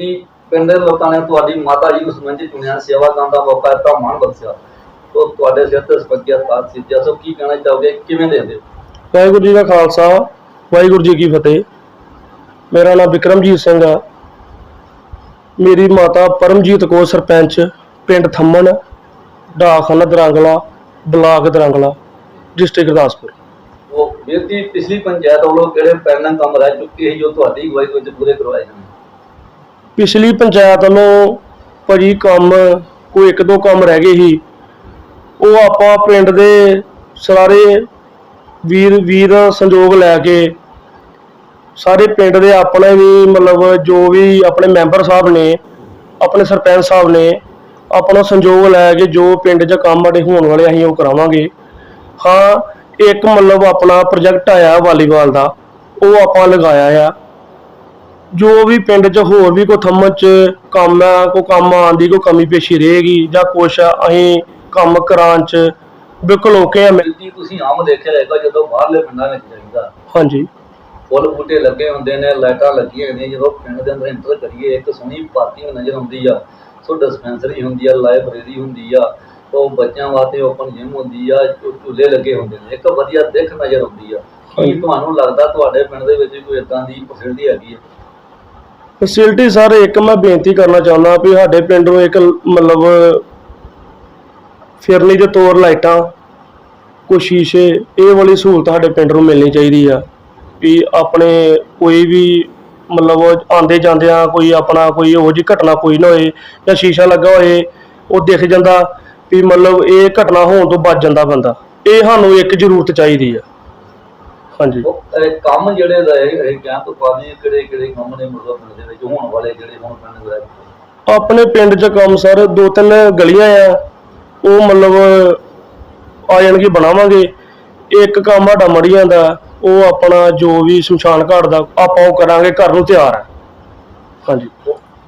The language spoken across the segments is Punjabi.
ਜੀ ਪਿੰਡ ਦੇ ਲੋਕਾਂ ਨੇ ਤੁਹਾਡੀ ਮਾਤਾ ਜੀ ਨੂੰ ਸਮਝ ਚੁਣਿਆ ਸੇਵਾ ਕਰਨ ਦਾ ਮੌਕਾ ਦਿੱਤਾ ਮਾਣ ਬਖਸ਼ਿਆ। ਤੋ ਤੁਹਾਡੇ ਸਿਰ ਤੇ ਸਪੱਕਿਆ ਸਾਥ ਸੀ ਜਸੋ ਕੀ ਕਹਿਣਾ ਚਾਹੋਗੇ ਕਿਵੇਂ ਦੇ ਵਾਹਿਗੁਰੂ ਜੀ ਦਾ ਖਾਲਸਾ ਵਾਹਿਗੁਰੂ ਜੀ ਕੀ ਫਤਿਹ। ਮੇਰਾ ਨਾਮ ਵਿਕਰਮਜੀਤ ਸਿੰਘ ਆ। ਮੇਰੀ ਮਾਤਾ ਪਰਮਜੀਤ ਕੌਰ ਸਰਪੰਚ ਪਿੰਡ ਥੰਮਣ ਡਾਕਖਾਨਾ ਦਰੰਗਲਾ ਬਲਾਕ ਦਰੰਗਲਾ ਡਿਸਟ੍ਰਿਕਟ ਗੁਰਦਾਸਪੁਰ। ਉਹ ਜੀ ਪਿਛਲੀ ਪੰਚਾਇਤ ਵੱਲੋਂ ਕਿਹੜੇ ਪੈਂਡਿੰਗ ਕੰਮ ਰਹਿ ਚੁੱਕੇ ਸੀ ਜੋ ਤੁਹਾਡੀ ਅਗਵਾਈ ਵਿੱਚ ਪੂਰੇ ਕਰਵਾਏ ਜਾਣ ਪਿਛਲੀ ਪੰਚਾਇਤ ਵੱਲੋਂ ਭਾਜੀ ਕੰਮ, ਕੋਈ ਇੱਕ ਦੋ ਕੰਮ ਰਹਿ ਗਏ ਸੀ। ਉਹ ਆਪਾਂ ਪਿੰਡ ਦੇ ਸਾਰੇ ਵੀਰ ਵੀਰ ਸੰਯੋਗ ਲੈ ਕੇ ਸਾਰੇ ਪਿੰਡ ਦੇ ਆਪਣੇ ਵੀ ਮਤਲਬ ਜੋ ਵੀ ਆਪਣੇ ਮੈਂਬਰ ਸਾਹਿਬ ਨੇ, ਆਪਣੇ ਸਰਪੰਚ ਸਾਹਿਬ ਨੇ, ਆਪਣਾ ਸੰਯੋਗ ਲੈ ਕੇ ਜੋ ਪਿੰਡ 'ਚ ਕੰਮ ਸਾਡੇ ਹੋਣ ਵਾਲੇ ਅਸੀਂ ਉਹ ਕਰਾਵਾਂਗੇ। ਹਾਂ, ਇੱਕ ਮਤਲਬ ਆਪਣਾ ਪ੍ਰੋਜੈਕਟ ਆਇਆ ਵਾਲੀਬਾਲ ਦਾ, ਉਹ ਆਪਾਂ ਲਗਾਇਆ ਆ। ਜੋ ਵੀ ਪਿੰਡ 'ਚ ਹੋਰ ਵੀ ਕੋਈ ਥੰਮਣ 'ਚ ਕੰਮ ਆ ਕੋਈ ਕੰਮ ਆਉਣ ਦੀ ਕੋਈ ਕਮੀ ਪੇਸ਼ੀ ਰਹੇਗੀ ਜਾਂ ਕੁਛ ਆ, ਅਸੀਂ ਕੰਮ ਕਰਾਉਣ 'ਚ ਬਿਲਕੁਲ ਓਕੇ ਆ ਜੀ ਤੁਸੀਂ ਆਮ ਦੇਖਿਆ ਹੋਏਗਾ ਜਦੋਂ ਬਾਹਰਲੇ ਪਿੰਡਾਂ ਵਿੱਚ ਜਾਈਦਾ? ਹਾਂਜੀ। ਫੁੱਲ ਬੂਟੇ ਲੱਗੇ ਹੁੰਦੇ ਨੇ ਲਾਈਟਾਂ ਲੱਗੀਆਂ ਹੁੰਦੀਆਂ ਜਦੋਂ ਪਿੰਡ ਦੇ ਅੰਦਰ ਇੰਟਰ ਕਰੀਏ ਇੱਕ ਸੋਹਣੀ ਪਾਰਕਿੰਗ ਨਜ਼ਰ ਆਉਂਦੀ ਆ। ਸੋ ਡਿਸਪੈਂਸਰੀ ਹੁੰਦੀ ਆ ਲਾਇਬ੍ਰੇਰੀ ਹੁੰਦੀ ਆ ਉਹ ਬੱਚਿਆਂ ਵਾਸਤੇ ਓਪਨ ਜਿਮ ਹੁੰਦੀ ਆ ਝੂ- ਝੂਲੇ ਲੱਗੇ ਹੁੰਦੇ ਨੇ ਇੱਕ ਵਧੀਆ ਦਿੱਖ ਨਜ਼ਰ ਆਉਂਦੀ ਆ। ਕੀ ਹਾਂਜੀ। ਤੁਹਾਨੂੰ ਲੱਗਦਾ ਤੁਹਾਡੇ ਪਿੰਡ ਦੇ ਵਿੱਚ ਕੋਈ ਇਦਾਂ ਦੀ ਫੈਸਿਲਿਟੀ ਹੈਗੀ ਹੈ ਫੈਸਿਲਿਟੀ ਸਰ ਇੱਕ ਮੈਂ ਬੇਨਤੀ ਕਰਨਾ ਚਾਹੁੰਦਾ ਵੀ ਸਾਡੇ ਪਿੰਡ ਨੂੰ ਇੱਕ ਮਤਲਬ ਫਿਰਨੀ ਦੇ ਤੌਰ ਲਾਈਟਾਂ, ਕੋਈ ਸ਼ੀਸ਼ੇ, ਇਹ ਵਾਲੀ ਸਹੂਲਤ ਸਾਡੇ ਪਿੰਡ ਨੂੰ ਮਿਲਣੀ ਚਾਹੀਦੀ ਆ ਵੀ ਆਪਣੇ ਕੋਈ ਵੀ ਮਤਲਬ ਆਂਦੇ ਜਾਂਦਿਆਂ ਕੋਈ ਆਪਣਾ ਕੋਈ ਇਹੋ ਜਿਹੀ ਘਟਨਾ ਕੋਈ ਨਾ ਹੋਏ ਜਾਂ ਸ਼ੀਸ਼ਾ ਲੱਗਾ ਹੋਏ, ਉਹ ਦਿਖ ਜਾਂਦਾ ਵੀ ਮਤਲਬ ਇਹ ਘਟਨਾ ਹੋਣ ਤੋਂ ਬਚ ਜਾਂਦਾ ਬੰਦਾ। ਇਹ ਸਾਨੂੰ ਇੱਕ ਜ਼ਰੂਰਤ ਚਾਹੀਦੀ ਆ। ਹਾਂਜੀ। ਉਹ, ਇਹ ਕੰਮ ਜਿਹੜੇ ਰਹੇ ਇਹ ਕਹਿਣ ਤੋਂ ਪਾਵੇਂ ਕਿਹੜੇ ਕਿਹੜੇ ਕੰਮ ਨੇ ਮਤਲਬ ਪਿੰਡ ਦੇ ਵਿੱਚ ਹੋਣ ਵਾਲੇ ਜਿਹੜੇ ਹੁਣ ਪਿੰਡ ਦੇ ਵਿੱਚ? ਆਪਣੇ ਪਿੰਡ 'ਚ ਕੰਮ ਸਰ ਦੋ ਤਿੰਨ ਗਲੀਆਂ ਆ। ਉਹ ਮਤਲਬ ਆ ਜਾਣਗੇ ਬਣਾਵਾਂਗੇ। ਇੱਕ ਕੰਮ ਸਾਡਾ ਮੜੀਆਂ ਦਾ ਉਹ ਆਪਣਾ ਜੋ ਵੀ ਸ਼ਮਸ਼ਾਨ ਘਾਟ ਦਾ ਆਪਾਂ ਉਹ ਕਰਾਂਗੇ ਘਰ ਨੂੰ ਤਿਆਰ ਹੈ ਹਾਂਜੀ।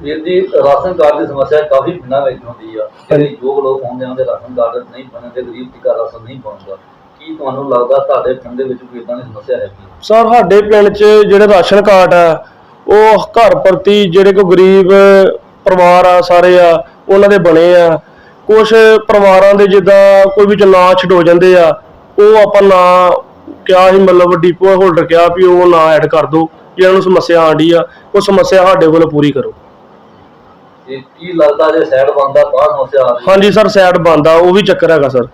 ਵੀਰ ਜੀ ਰਾਸ਼ਨ ਕਾਰਡ ਦੀ ਸਮੱਸਿਆ ਕਾਫੀ ਪਿੰਡਾਂ ਵਿੱਚ ਹੁੰਦੀ ਆ। ਜਿਹੜੇ ਯੋਗ ਲੋਕ ਹੁੰਦੇ ਆ ਉਹਦੇ ਰਾਸ਼ਨ ਕਾਰਡ ਨਹੀਂ ਬਣਦੇ ਗਰੀਬ ਦੀ ਘਰ ਰਾਸ਼ਨ ਨਹੀਂ ਪਹੁੰਚਦਾ ਕੀ ਤੁਹਾਨੂੰ ਲੱਗਦਾ ਤੁਹਾਡੇ ਪਿੰਡ ਦੇ ਵਿੱਚ ਕੋਈ ਇਦਾਂ ਦੀ ਸਮੱਸਿਆ ਹੈ? ਸਰ ਸਾਡੇ ਪਿੰਡ 'ਚ ਜਿਹੜੇ ਰਾਸ਼ਨ ਕਾਰਡ ਆ ਉਹ ਘਰ ਪ੍ਰਤੀ ਜਿਹੜੇ ਕੋ ਗਰੀਬ ਪਰਿਵਾਰ ਆ ਸਾਰੇ ਆ ਉਹਨਾਂ ਦੇ ਬਣੇ ਆ। ਕੁਝ ਪਰਿਵਾਰਾਂ ਦੇ ਜਿੱਦਾਂ ਕੋਈ ਵਿੱਚ ਨਾਂ ਛਡੋ ਜਾਂਦੇ ਆ ਉਹ ਆਪਾਂ ਨਾਂ ਕਿਹਾ ਸੀ ਮਤਲਬ ਡਿਪੋ ਹੋਲਡਰ ਕਿਹਾ ਵੀ ਉਹ ਨਾਂ ਐਡ ਕਰ ਦਿਓ ਜਿਹਨਾਂ ਨੂੰ ਸਮੱਸਿਆ ਆਂਡੀ ਆ ਉਹ ਸਮੱਸਿਆ ਸਾਡੇ ਵੱਲੋਂ ਪੂਰੀ ਕਰੋ। ਤੇ ਕੀ ਲੱਗਦਾ ਜੇ ਸਾਈਡ ਬੰਦਾ ਤਾਂ ਸਮੱਸਿਆ ਆ ਰਹੀ ਹਾਂਜੀ ਸਰ ਸਾਈਡ ਬੰਦਾ ਉਹ ਵੀ ਚੱਕਰ ਹੈਗਾ ਸਰ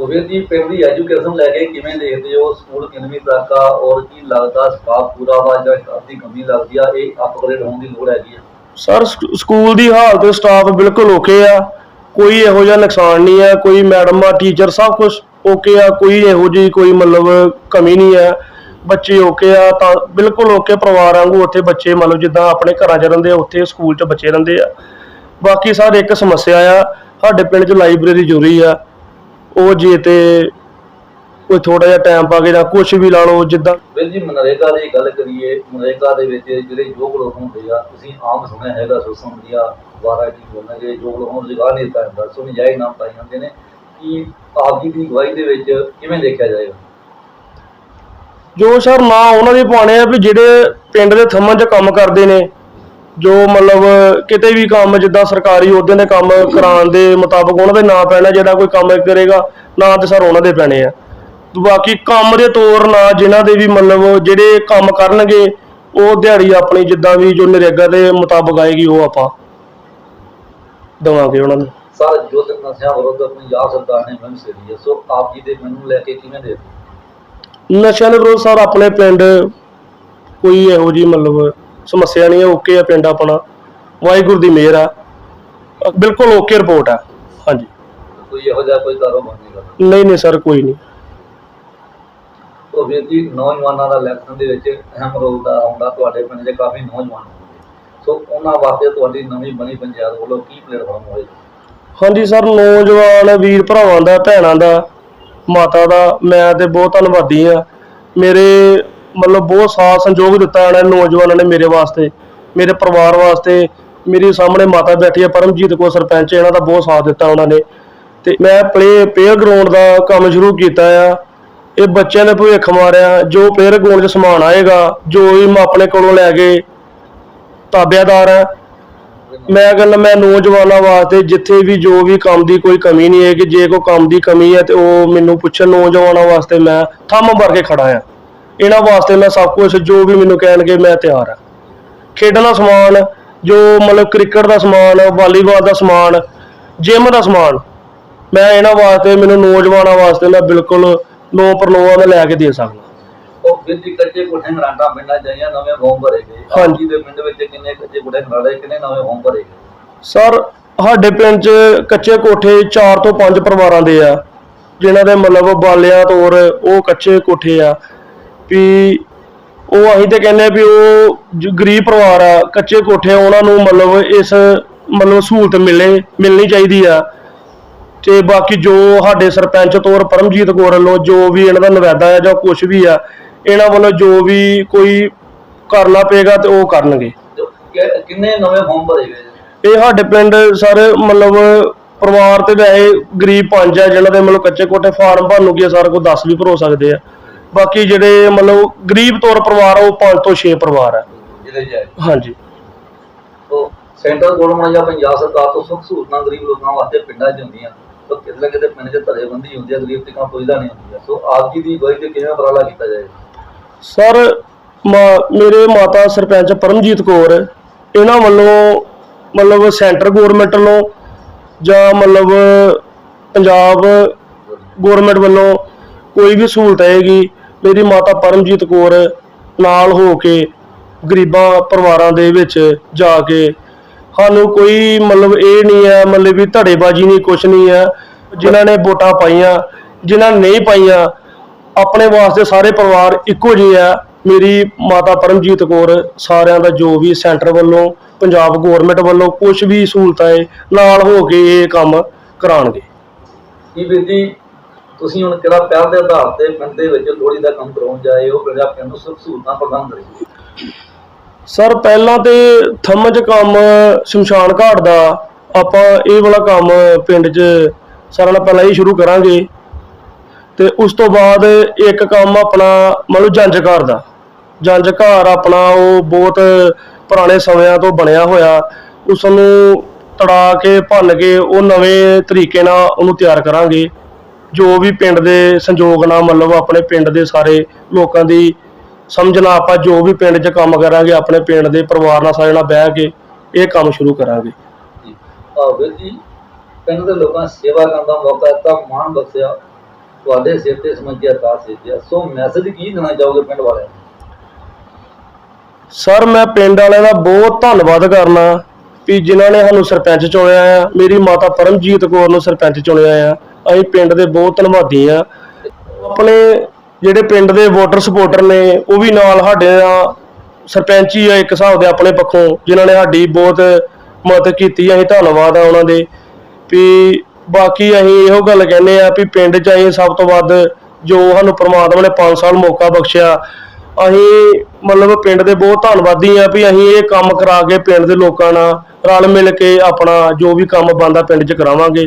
ਉਹ ਜੀ ਪਿੰਡ ਦੀ ਐਜੂਕੇਸ਼ਨ ਲੈ ਕੇ ਕਿਵੇਂ ਦੇਖਦੇ ਹੋ? ਸਕੂਲ ਕਿੰਨਵੀਂ ਤੱਕ ਆ? ਔਰ ਕੀ ਲੱਗਦਾ ਸਟਾਫ ਪੂਰਾ ਵਾ ਜਾਂ ਸਟਾਫ ਦੀ ਕਮੀ ਲੱਗਦੀ ਆ? ਇਹ ਅਪਗ੍ਰੇਡ ਹੋਣ ਦੀ ਲੋੜ ਹੈਗੀ ਆ। ਸਰ ਸਕੂਲ ਦੀ ਹਾਲਤ ਸਟਾਫ ਬਿਲਕੁਲ ਓਕੇ ਆ। ਕੋਈ ਇਹੋ ਜਿਹਾ ਨੁਕਸਾਨ ਨਹੀਂ ਹੈ ਕੋਈ ਮੈਡਮ ਆ, ਟੀਚਰ ਸਭ ਕੁਝ ਓਕੇ ਆ। ਕੋਈ ਇਹੋ ਜਿਹੀ ਕੋਈ ਮਤਲਬ ਕਮੀ ਨਹੀਂ ਹੈ ਬੱਚੇ ਓਕੇ ਆ। ਤਾਂ ਬਿਲਕੁਲ ਓਕੇ ਪਰਿਵਾਰ ਵਾਂਗੂ ਉੱਥੇ ਬੱਚੇ ਮਤਲਬ ਜਿੱਦਾਂ ਆਪਣੇ ਘਰਾਂ 'ਚ ਰਹਿੰਦੇ ਆ, ਉੱਥੇ ਸਕੂਲ 'ਚ ਬੱਚੇ ਰਹਿੰਦੇ ਆ। ਬਾਕੀ ਸਰ, ਇੱਕ ਸਮੱਸਿਆ ਆ। ਸਾਡੇ ਪਿੰਡ 'ਚ ਲਾਇਬ੍ਰੇਰੀ ਜ਼ਰੂਰੀ ਆ। ਉਹ ਜੇ ਤੇ ਕੋਈ ਥੋੜਾ ਜਿਹਾ ਟਾਈਮ ਪਾ ਕੇ ਜਾਂ ਕੁਝ ਵੀ ਲਾ ਲਓ ਜਿੱਦਾਂ ਵੀਰ ਜੀ ਮਨਰੇਗਾ ਦੀ ਗੱਲ ਕਰੀਏ ਮਨਰੇਗਾ ਦੇ ਵਿੱਚ ਜਿਹੜੇ ਯੋਗ ਲੋਕ ਹੁੰਦੇ ਆ ਤੁਸੀਂ ਆਮ ਸੁਣਿਆ ਹੈਗਾ ਸੋਸ਼ਲ ਮੀਡੀਆ ਦੁਆਰਾ ਜੀ ਬੋਲਣਗੇ ਯੋਗ ਲੋਕਾਂ ਨੂੰ ਰੁਜ਼ਗਾਰ ਨਹੀਂ ਦਿੱਤਾ ਜਾਂਦਾ ਸੋ ਨਜਾਇਜ਼ ਨਾਮ ਪਾਈ ਜਾਂਦੇ ਨੇ। ਕਿ ਆਪ ਜੀ ਦੀ ਅਗਵਾਈ ਦੇ ਵਿੱਚ ਕਿਵੇਂ ਦੇਖਿਆ ਜਾਏਗਾ? ਜੋ ਸਰ ਨਾਂ ਉਹਨਾਂ ਦੇ ਪਾਉਣੇ ਆ ਵੀ ਜਿਹੜੇ ਪਿੰਡ ਦੇ ਥੰਮਣ 'ਚ ਕੰਮ ਕਰਦੇ ਨੇ ਜੋ ਮਤਲਬ ਕਿਤੇ ਵੀ ਕੰਮ ਜਿੱਦਾਂ ਸਰਕਾਰੀ ਅਹੁਦਿਆਂ ਦੇ ਕੰਮ ਕਰਾਉਣ ਦੇ ਮੁਤਾਬਕ ਉਹਨਾਂ ਦੇ ਨਾਂ ਪੈਣਾ ਜਿਹੜਾ ਕੋਈ ਕੰਮ ਕਰੇਗਾ ਨਾਂ ਤੇ ਸਰ ਉਹਨਾਂ ਦੇ ਪੈਣੇ ਆ ਬਾਕੀ ਕੰਮ ਦੇ ਤੌਰ ਨਾਲ ਜਿਨ੍ਹਾਂ ਦੇ ਵੀ ਮਤਲਬ ਜਿਹੜੇ ਕੰਮ ਕਰਨਗੇ ਉਹ ਦਿਹਾੜੀ ਆਪਣੀ ਜਿੱਦਾਂ ਵੀ ਜੋ ਨਰੇਗਾ ਦੇ ਮੁਤਾਬਕ ਆਏਗੀ ਉਹ ਆਪਾਂ ਦਵਾਂਗੇ ਉਹਨਾਂ ਨੂੰ ਸਰ ਯੁੱਧ ਨਸ਼ਿਆਂ ਵਿਰੁੱਧ ਪੰਜਾਬ ਸਰਕਾਰ ਨੇ ਛੇੜੀ ਹੈ ਸੋ ਆਪ ਜੀ ਦੇ ਮੈਨੂੰ ਲੈ ਕੇ ਕਿਵੇਂ ਹੋ? ਨਸ਼ਿਆਂ ਦੇ ਵਿਰੁੱਧ ਸਰ ਆਪਣੇ ਪਿੰਡ ਕੋਈ ਇਹੋ ਜੀ ਮਤਲਬ ਸਮੱਸਿਆ ਨਹੀਂ ਹੈ ਓਕੇ ਆ ਪਿੰਡ ਆਪਣਾ। ਵਾਹਿਗੁਰੂ ਦੀ ਮਿਹਰ ਆ। ਬਿਲਕੁਲ ਓਕੇ ਰਿਪੋਰਟ ਆ। ਹਾਂਜੀ। ਕੋਈ ਇਹੋ ਜਿਹਾ ਕੋਈ ਕਾਰੋਬਾਰ ਨਹੀਂ ਕਰਦਾ ਨਹੀਂ ਨਹੀਂ ਸਰ ਕੋਈ ਨਹੀਂ। ਤੋ ਵੀਰ ਜੀ ਨੌਜਵਾਨਾਂ ਦਾ ਇਲੈਕਸ਼ਨ ਦੇ ਵਿੱਚ ਅਹਿਮ ਰੋਲ ਦਾ ਹੁੰਦਾ ਤੁਹਾਡੇ ਪਿੰਡ ਦੇ ਕਾਫੀ ਨੌਜਵਾਨ ਹੋਣਗੇ। ਸੋ ਉਹਨਾਂ ਵਾਸਤੇ ਤੁਹਾਡੀ ਨਵੀਂ ਬਣੀ ਪੰਚਾਇਤ ਵੱਲੋਂ ਕੀ ਪਲੇਟਫਾਰਮ ਹੋਏਗਾ? ਹਾਂਜੀ ਸਰ ਨੌਜਵਾਨ ਵੀਰ ਭਰਾਵਾਂ ਦਾ ਭੈਣਾਂ ਦਾ ਮਾਤਾ ਦਾ ਮੈਂ ਤੇ ਬਹੁਤ ਧੰਨਵਾਦੀ ਆ। ਮੇਰੇ ਮਤਲਬ ਬਹੁਤ ਸਾਥ ਸੰਯੋਗ ਦਿੱਤਾ ਇਹਨਾਂ ਨੌਜਵਾਨਾਂ ਨੇ ਮੇਰੇ ਵਾਸਤੇ, ਮੇਰੇ ਪਰਿਵਾਰ ਵਾਸਤੇ, ਮੇਰੀ ਸਾਹਮਣੇ ਮਾਤਾ ਬੈਠੀ ਆ ਪਰਮਜੀਤ ਕੋ ਸਰਪੰਚ, ਇਹਨਾਂ ਦਾ ਬਹੁਤ ਸਾਥ ਦਿੱਤਾ ਉਹਨਾਂ ਨੇ। ਤੇ ਮੈਂ ਪਲੇ ਪਲੇਅਰ ਗਰਾਊਂਡ ਦਾ ਕੰਮ ਸ਼ੁਰੂ ਕੀਤਾ ਆ। ਇਹ ਬੱਚਿਆਂ ਦੇ ਭਵਿੱਖ ਮਾਰਿਆ, ਜੋ ਪੇਅਰ ਗਰਾਊਂਡ 'ਚ ਸਮਾਨ ਆਏਗਾ, ਜੋ ਵੀ ਮੈਂ ਆਪਣੇ ਕੋਲੋਂ ਲੈ ਕੇ ਤਾਬਿਆਦਾਰ ਆ। ਮੈਂ ਕਹਿੰਦਾ ਮੈਂ ਨੌਜਵਾਨਾਂ ਵਾਸਤੇ ਜਿੱਥੇ ਵੀ ਜੋ ਵੀ ਕੰਮ ਦੀ ਕੋਈ ਕਮੀ ਨਹੀਂ ਹੈ ਕਿ ਜੇ ਕੋਈ ਕੰਮ ਦੀ ਕਮੀ ਹੈ ਤੇ ਉਹ ਮੈਨੂੰ ਪੁੱਛਣ ਨੌਜਵਾਨਾਂ ਵਾਸਤੇ ਮੈਂ ਥੰਮ ਭਰ ਕੇ ਖੜਾ ਆ। ਇਹਨਾਂ ਵਾਸਤੇ ਮੈਂ ਸਭ ਕੁਝ ਜੋ ਵੀ ਮੈਨੂੰ ਕਹਿਣਗੇ ਮੈਂ ਤਿਆਰ ਹਾਂ ਖੇਡਣ ਦਾ ਸਮਾਨ ਜੋ ਮਤਲਬ ਕ੍ਰਿਕਟ ਦਾ ਸਮਾਨ ਵਾਲੀਬਾਲ ਦਾ ਸਮਾਨ ਜਿਮ ਦਾ ਸਮਾਨ ਮੈਂ ਇਹਨਾਂ ਵਾਸਤੇ ਮੈਨੂੰ ਨੌਜਵਾਨਾਂ ਵਾਸਤੇ ਮੈਂ ਬਿਲਕੁਲ ਨੋ ਪਰਨੋਆ ਮੈਂ ਲੈ ਕੇ ਦੇ ਸਕਦਾ। ਉਹ ਫਿਰ ਦੀ ਕੱਚੇ ਕੋਠੇ ਘਰਾਂਟਾ ਪਿੰਡਾਂ ਜਾਈਆਂ ਨਵੇਂ ਹੋਮ ਭਰੇ ਗਏ। ਹਾਂਜੀ। ਦੇ ਪਿੰਡ ਵਿੱਚ ਕਿੰਨੇ ਕੱਚੇ ਕੋਠੇ ਘਰਾੜੇ ਕਿੰਨੇ ਨਵੇਂ ਹੋਮ ਭਰੇ ਗਏ? ਸਰ ਸਾਡੇ ਪਿੰਡ 'ਚ ਕੱਚੇ ਕੋਠੇ 4 ਤੋਂ 5 ਪਰਿਵਾਰਾਂ ਦੇ ਆ ਜਿਨ੍ਹਾਂ ਦੇ ਮਤਲਬ ਬਾਲਿਆਂ ਤੌਰ ਉਹ ਕੱਚੇ ਕੋਠੇ ਆ। ਵੀ ਉਹ ਅਸੀਂ ਤੇ ਕਹਿੰਦੇ ਆ ਵੀ ਉਹ ਜੋ ਗਰੀਬ ਪਰਿਵਾਰ ਆ ਕੱਚੇ ਕੋਠੇ ਆ, ਉਹਨਾਂ ਨੂੰ ਮਤਲਬ ਇਸ ਮਤਲਬ ਸਹੂਲਤ ਮਿਲੇ ਮਿਲਣੀ ਚਾਹੀਦੀ ਆ। ਤੇ ਬਾਕੀ ਜੋ ਸਾਡੇ ਸਰਪੰਚ ਤੌਰ ਪਰਮਜੀਤ ਕੌਰ ਵੱਲੋਂ ਜੋ ਵੀ ਇਹਨਾਂ ਦਾ ਨਵੇਦਾ ਆ ਜਾਂ ਕੁਝ ਵੀ ਆ ਇਹਨਾਂ ਵੱਲੋਂ ਜੋ ਵੀ ਕੋਈ ਕਰਨਾ ਪਏਗਾ ਤੇ ਉਹ ਕਰਨਗੇ। ਕਿ- ਕਿੰਨੇ ਨਵੇਂ ਹੋਮ ਭਰੇ ਗਏ? ਇਹ ਸਾਡੇ ਪਿੰਡ ਸਰ ਮਤਲਬ ਪਰਿਵਾਰ ਤੇ ਵੈਸੇ ਗਰੀਬ ਪੰਜ ਆ ਜਿਹਨਾਂ ਦੇ ਮਤਲਬ ਕੱਚੇ ਕੋਠੇ ਫਾਰਮ ਭਰਨ ਨੂੰ ਕੀ ਆ, ਸਾਰਾ ਕੁਝ ਦੱਸ ਵੀ ਭਰੋ ਸਕਦੇ ਆ। ਬਾਕੀ ਜਿਹੜੇ ਮਤਲਬ ਗਰੀਬ ਤੌਰ ਪਰਿਵਾਰ ਆ ਉਹ ਪੰਜ ਤੋਂ 6 ਪਰਿਵਾਰ ਆ। ਜਿਹੜੇ ਜਾਏ ਹਾਂਜੀ। ਉਹ ਸੈਂਟਰ ਗਵਰਨਮੈਂਟ ਜਾਂ ਪੰਜਾਬ ਸਰਕਾਰ ਤੋਂ ਸੁੱਖ ਸਹੂਲਤਾਂ ਗਰੀਬ ਲੋਕਾਂ ਵਾਸਤੇ ਪਿੰਡਾਂ 'ਚ ਹੁੰਦੀਆਂ। ਤਾਂ ਕਿਤੇ ਨਾ ਕਿਤੇ ਪਿੰਡ 'ਚ ਧੜੇਬੰਦੀ ਹੁੰਦੀ ਹੈ ਗਰੀਬ ਤੱਕ ਪਹੁੰਚਦਾ ਨਹੀਂ ਹੁੰਦੀ ਹੈ। ਸੋ ਆਪ ਜੀ ਦੀ ਤੇ ਕਿਵੇਂ ਉਪਰਾਲਾ ਕੀਤਾ ਜਾਏ? ਸਰ ਮੇਰੇ ਮਾਤਾ ਸਰਪੰਚ ਪਰਮਜੀਤ ਕੌਰ ਇਹਨਾਂ ਵੱਲੋਂ ਮਤਲਬ ਸੈਂਟਰ ਗਵਰਨਮੈਂਟ ਵੱਲੋਂ ਜਾਂ ਮਤਲਬ ਪੰਜਾਬ ਗਵਰਨਮੈਂਟ ਵੱਲੋਂ ਕੋਈ ਵੀ ਸਹੂਲਤ ਆਏਗੀ ਮੇਰੀ ਮਾਤਾ ਪਰਮਜੀਤ ਕੌਰ ਨਾਲ ਹੋ ਕੇ ਗਰੀਬਾਂ ਪਰਿਵਾਰਾਂ ਦੇ ਵਿੱਚ ਜਾ ਕੇ ਸਾਨੂੰ ਕੋਈ ਮਤਲਬ ਇਹ ਨਹੀਂ ਹੈ, ਮਤਲਬ ਵੀ ਧੜੇਬਾਜ਼ੀ ਨਹੀਂ, ਕੁਛ ਨਹੀਂ ਹੈ। ਜਿਨ੍ਹਾਂ ਨੇ ਵੋਟਾਂ ਪਾਈਆਂ, ਜਿਨ੍ਹਾਂ ਨੇ ਨਹੀਂ ਪਾਈਆਂ, ਆਪਣੇ ਵਾਸਤੇ ਸਾਰੇ ਪਰਿਵਾਰ ਇੱਕੋ ਜਿਹੇ ਆ। ਮੇਰੀ ਮਾਤਾ ਪਰਮਜੀਤ ਕੌਰ ਸਾਰਿਆਂ ਦਾ ਜੋ ਵੀ ਸੈਂਟਰ ਵੱਲੋਂ, ਪੰਜਾਬ ਗਵਰਨਮੈਂਟ ਵੱਲੋਂ ਕੁਝ ਵੀ ਸਹੂਲਤਾਂ ਹੈ, ਨਾਲ ਹੋ ਕੇ ਇਹ ਕੰਮ ਕਰਾਉਣਗੇ। ਕੀ ਵੀਰ ਤੁਸੀਂ ਹੁਣ ਕਿਹੜਾ ਪਹਿਲ ਦੇ ਆਧਾਰ ਤੇ ਪਿੰਡ ਦੇ ਵਿੱਚ ਲੋਹੜੀ ਦਾ ਕੰਮ ਕਰਾਉਣ ਜਾਏ, ਉਹ ਪੰਜਾਬ ਪਿੰਡ ਨੂੰ ਸਹੂਲਤਾਂ ਪ੍ਰਦਾਨ ਕਰੇਗੀ ਸਰ, ਪਹਿਲਾਂ ਤੇ ਥੰਮਜ ਕੰਮ ਸ਼ਮਸ਼ਾਨ ਘਾਟ ਦਾ, ਆਪਾਂ ਇਹ ਵਾਲਾ ਕੰਮ ਪਿੰਡ 'ਚ ਸਾਰਿਆਂ ਨਾਲ ਪਹਿਲਾਂ ਹੀ ਸ਼ੁਰੂ ਕਰਾਂਗੇ। ਤੇ ਉਸ ਤੋਂ ਬਾਅਦ ਇੱਕ ਕੰਮ ਆਪਣਾ ਮਤਲਬ ਜੰਜ ਘਰ ਦਾ। ਜੰਜ ਘਰ ਆਪਣਾ ਉਹ ਬਹੁਤ ਪੁਰਾਣੇ ਸਮਿਆਂ ਤੋਂ ਬਣਿਆ ਹੋਇਆ। ਉਸ ਨੂੰ ਤੜਾ ਕੇ, ਭੰਨ ਕੇ ਉਹ ਨਵੇਂ ਤਰੀਕੇ ਨਾਲ ਉਹਨੂੰ ਤਿਆਰ ਕਰਾਂਗੇ। ਜੋ ਵੀ ਪਿੰਡ ਦੇ ਸੰਯੋਗ ਨਾਲ ਮਤਲਬ ਆਪਣੇ ਪਿੰਡ ਦੇ ਸਾਰੇ ਲੋਕਾਂ ਦੀ ਸਮਝਣਾ ਆਪਾਂ ਜੋ ਵੀ ਪਿੰਡ 'ਚ ਕੰਮ ਕਰਾਂਗੇ ਆਪਣੇ ਪਿੰਡ ਦੇ ਪਰਿਵਾਰ ਨਾਲ ਸਾਰੇ ਨਾਲ ਬਹਿ ਕੇ ਇਹ ਕੰਮ ਸ਼ੁਰੂ ਕਰਾਂਗੇ। ਜੀ। ਜੀ ਪਿੰਡ ਦੇ ਲੋਕਾਂ ਸੇਵਾ ਕਰਨ ਦਾ ਮੌਕਾ ਦਿੱਤਾ ਮਾਣ ਬਖਸ਼ਿਆ ਤੁਹਾਡੇ ਸਿਰ ਤੇ ਸਮਝਿਆ ਅਰਦਾਸ ਸੇਜਿਆ ਸੋ ਮੈਸੇਜ ਕੀ ਦੇਣਾ ਚਾਹੋਗੇ ਪਿੰਡ ਵਾਲਿਆਂ ਨੂੰ? ਸਰ ਮੈਂ ਪਿੰਡ ਵਾਲਿਆਂ ਦਾ ਬਹੁਤ ਧੰਨਵਾਦ ਕਰਨਾ ਵੀ ਜਿਨ੍ਹਾਂ ਨੇ ਸਾਨੂੰ ਸਰਪੰਚ ਚੁਣਿਆ ਆ। ਮੇਰੀ ਮਾਤਾ ਪਰਮਜੀਤ ਕੌਰ ਨੂੰ ਸਰਪੰਚ ਚੁਣਿਆ ਆ। ਅਸੀਂ ਪਿੰਡ ਦੇ ਬਹੁਤ ਧੰਨਵਾਦੀ ਆ ਆਪਣੇ ਜਿਹੜੇ ਪਿੰਡ ਦੇ ਵੋਟਰ ਸਪੋਰਟਰ ਨੇ, ਉਹ ਵੀ ਨਾਲ ਸਾਡੇ ਨਾਲ ਸਰਪੰਚ ਹੀ ਆ ਇੱਕ ਹਿਸਾਬ ਦੇ ਆਪਣੇ ਪੱਖੋਂ, ਜਿਨ੍ਹਾਂ ਨੇ ਸਾਡੀ ਬਹੁਤ ਮਦਦ ਕੀਤੀ ਅਸੀਂ ਧੰਨਵਾਦ ਆ ਉਹਨਾਂ ਦੇ। ਵੀ ਬਾਕੀ ਅਸੀਂ ਇਹੋ ਗੱਲ ਕਹਿੰਦੇ ਆ ਵੀ ਪਿੰਡ 'ਚ ਅਸੀਂ ਸਭ ਤੋਂ ਵੱਧ ਜੋ ਸਾਨੂੰ ਪ੍ਰਮਾਤਮਾ ਨੇ 5 ਸਾਲ ਮੌਕਾ ਬਖਸ਼ਿਆ। ਅਸੀਂ ਮਤਲਬ ਪਿੰਡ ਦੇ ਬਹੁਤ ਧੰਨਵਾਦੀ ਆ ਵੀ ਅਸੀਂ ਇਹ ਕੰਮ ਕਰਾ ਕੇ ਪਿੰਡ ਦੇ ਲੋਕਾਂ ਨਾਲ ਰਲ ਮਿਲ ਕੇ ਆਪਣਾ ਜੋ ਵੀ ਕੰਮ ਬਣਦਾ ਪਿੰਡ 'ਚ ਕਰਾਵਾਂਗੇ।